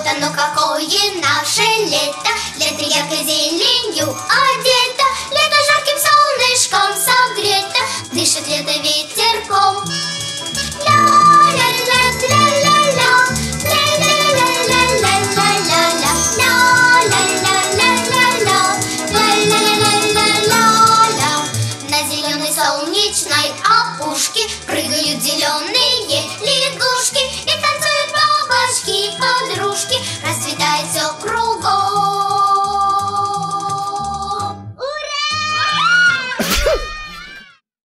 года, но какое наше лето, лето яркой зеленью одето, лето жарким солнышком согрето, дышит лето ветерком. На зеленой солнечной опушке